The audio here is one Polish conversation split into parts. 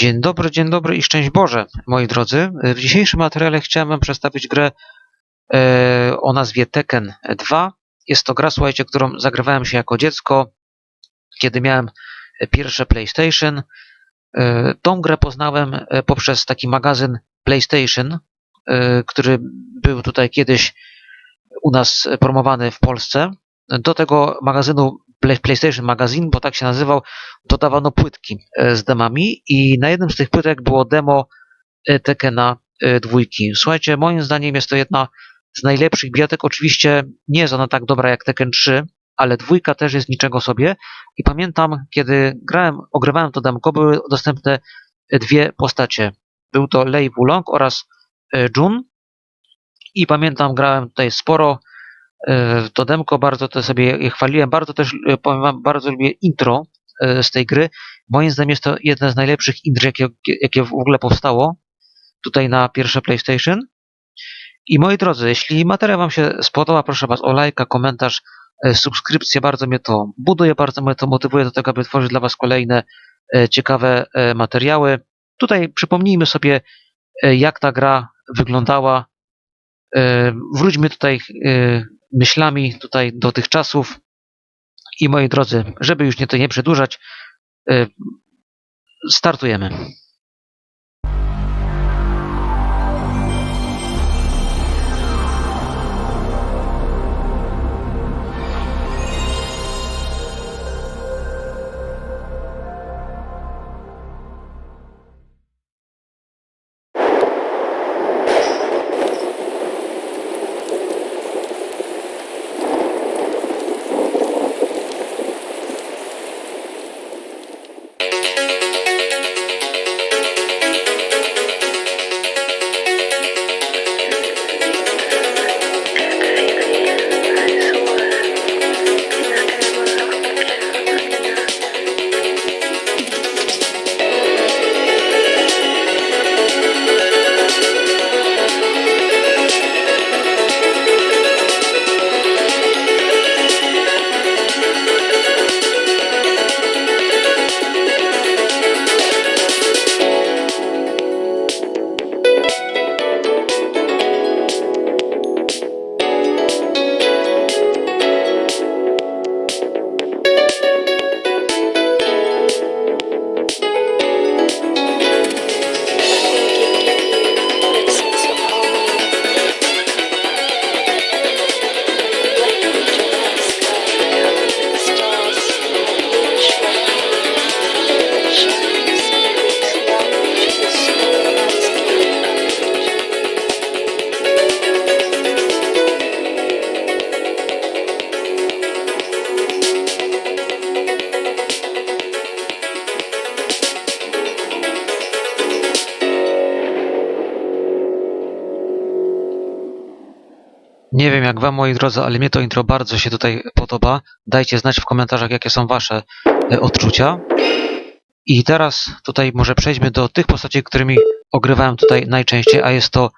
Dzień dobry, dzień dobry i szczęść Boże, moi drodzy. W dzisiejszym materiale chciałem Wam przedstawić grę e, o nazwie Tekken 2. Jest to gra, słuchajcie, którą zagrywałem się jako dziecko, kiedy miałem pierwsze PlayStation. E, tą grę poznałem e, poprzez taki magazyn PlayStation, który był tutaj kiedyś u nas promowany w Polsce. Do tego magazynu PlayStation Magazine, bo tak się nazywał, dodawano płytki e, z demami i na jednym z tych płytek było demo e, Tekkena e, dwójki. Słuchajcie, moim zdaniem jest to jedna z najlepszych bijatek. Oczywiście nie jest ona tak dobra jak Tekken 3, ale dwójka też jest niczego sobie i pamiętam, kiedy grałem, ogrywałem to demko, były dostępne dwie postacie. Był to Lei Wulong oraz Jun i pamiętam, grałem tutaj sporo to demko, bardzo to sobie chwaliłem, bardzo też, e, powiem wam, bardzo lubię intro e, z tej gry. Moim zdaniem jest to jedna z najlepszych intr, jakie, jakie w ogóle powstało tutaj na pierwsze PlayStation. I moi drodzy, jeśli materiał wam się spodoba, proszę was o lajka, komentarz, e, subskrypcję, bardzo mnie to buduje, bardzo mnie to motywuje do tego, aby tworzyć dla was kolejne e, ciekawe e, materiały. Tutaj przypomnijmy sobie, e, jak ta gra wyglądała. E, Wróćmy tutaj e, myślami tutaj do tych czasów. I moi drodzy, żeby już nie to nie przedłużać, e, startujemy. Nie wiem jak wam, moi drodzy, ale mnie to intro bardzo się tutaj podoba. Dajcie znać w komentarzach, jakie są wasze e, odczucia. I teraz tutaj może przejdźmy do tych postaci, którymi ogrywałem tutaj najczęściej, a jest to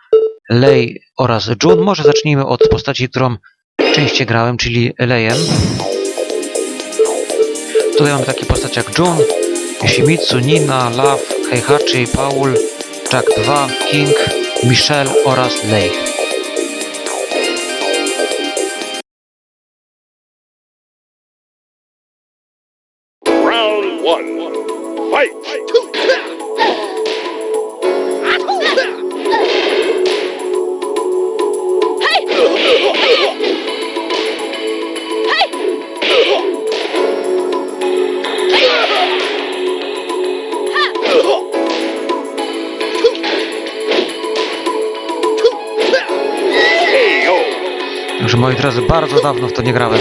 Lei oraz Jun. Może zacznijmy od postaci, którą częściej grałem, czyli Lejem. Tutaj mamy takie postacie jak Jun, Yoshimitsu, Nina, Love, Heihachi, Paul, Jack 2, King, Michelle oraz Lei. Round one. Fight! Także moi drodzy, bardzo dawno w to nie grałem.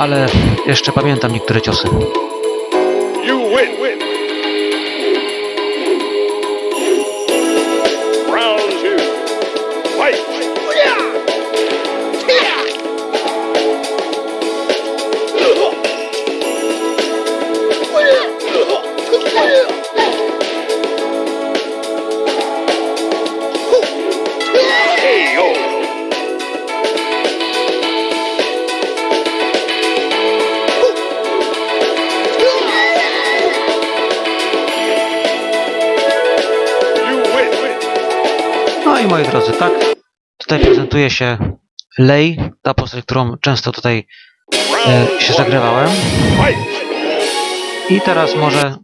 Ale jeszcze pamiętam niektóre ciosy. No i moi drodzy, tak, tutaj prezentuje się Lei, ta postać, którą często tutaj e, się zagrywałem. I teraz może,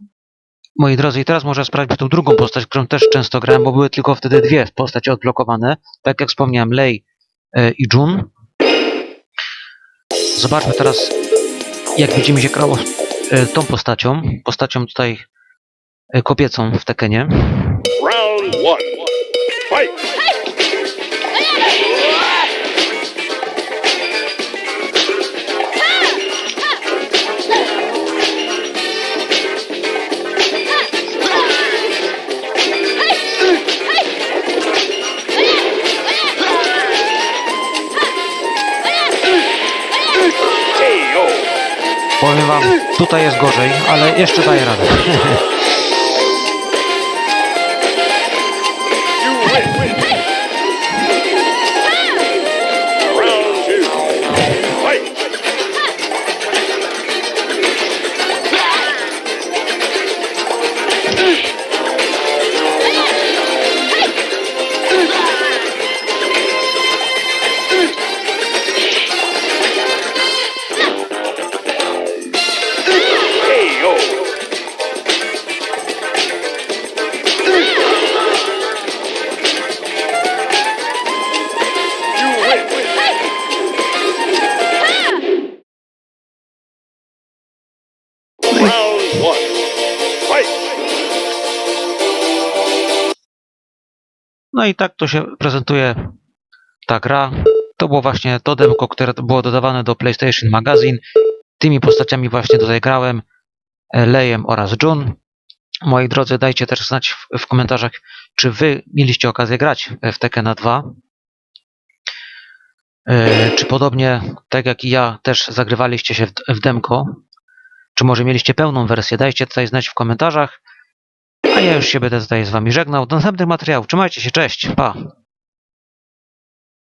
moi drodzy, i teraz może sprawdźmy tą drugą postać, którą też często grałem, bo były tylko wtedy dwie postacie odblokowane. Tak jak wspomniałem, Lei e, i Jun. Zobaczmy teraz, jak widzimy się grało e, tą postacią. Postacią tutaj e, kobiecą w Tekenie. Round one. Fight! Powiem wam, tutaj jest gorzej, ale jeszcze daję radę. No i tak to się prezentuje ta gra. To było właśnie to demko, które było dodawane do PlayStation Magazine. Tymi postaciami właśnie tutaj grałem. e, Lejem oraz Jun. Moi drodzy, dajcie też znać w, w komentarzach, czy wy mieliście okazję grać w Tekkena 2. E, Czy podobnie, tak jak i ja, też zagrywaliście się w, w demko? Czy może mieliście pełną wersję? Dajcie tutaj znać w komentarzach. A ja już się będę tutaj z wami żegnał. Do następnych materiałów. Trzymajcie się, cześć, pa!